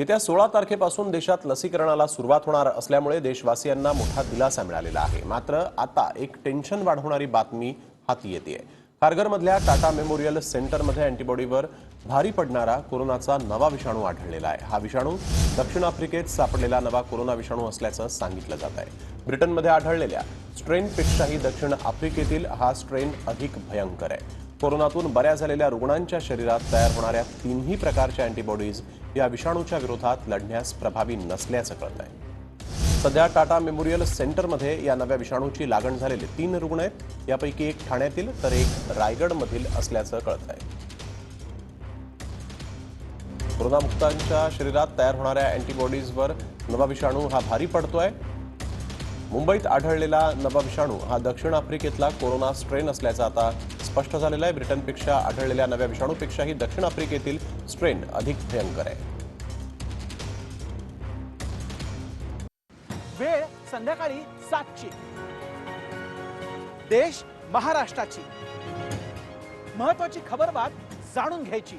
येत्या सोळा तारखेपासून देशात लसीकरणाला सुरुवात होणार असल्यामुळे देशवासियांना मोठा दिलासा मिळालेला आहे. मात्र आता एक टेन्शन वाढवणारी बातमी हाती येते खारघरमधल्या टाटा मेमोरियल सेंटरमध्ये अँटीबॉडीवर भारी पडणारा कोरोनाचा नवा विषाणू आढळलेला आहे. हा विषाणू दक्षिण आफ्रिकेत सापडलेला नवा कोरोना विषाणू असल्याचं सांगितलं जात आहे. ब्रिटनमध्ये आढळलेल्या स्ट्रेनपेक्षाही दक्षिण आफ्रिकेतील हा स्ट्रेन अधिक भयंकर आहे. कोरोनातून बऱ्या झालेल्या रुग्णांच्या शरीरात तयार होणाऱ्या तीनही प्रकारच्या अँटीबॉडीज या विषाणूच्या विरोधात लढण्यास प्रभावी नसल्याचं कळत आहे सध्या टाटा मेमोरियल सेंटरमध्ये या नव्या विषाणूची लागण झालेले तीन रुग्ण आहेत. यापैकी एक ठाण्यातील तर एक रायगडमधील असल्याचं कळत आहे कोरोनामुक्तांच्या शरीरात तयार होणाऱ्या अँटीबॉडीजवर नवा विषाणू हा भारी पडतोय. मुंबईत आढळलेला नवा विषाणू हा दक्षिण आफ्रिकेतला कोरोना स्ट्रेन असल्याचं आता स्पष्ट झालेलं आहे. ब्रिटनपेक्षा आढळलेल्या नव्या विषाणूपेक्षाही दक्षिण आफ्रिकेतील स्ट्रेन अधिक भयंकर आहे. वेळ संध्याकाळी सातची. देश महाराष्ट्राची. महत्वाची खबर बात जाणून घ्यायची.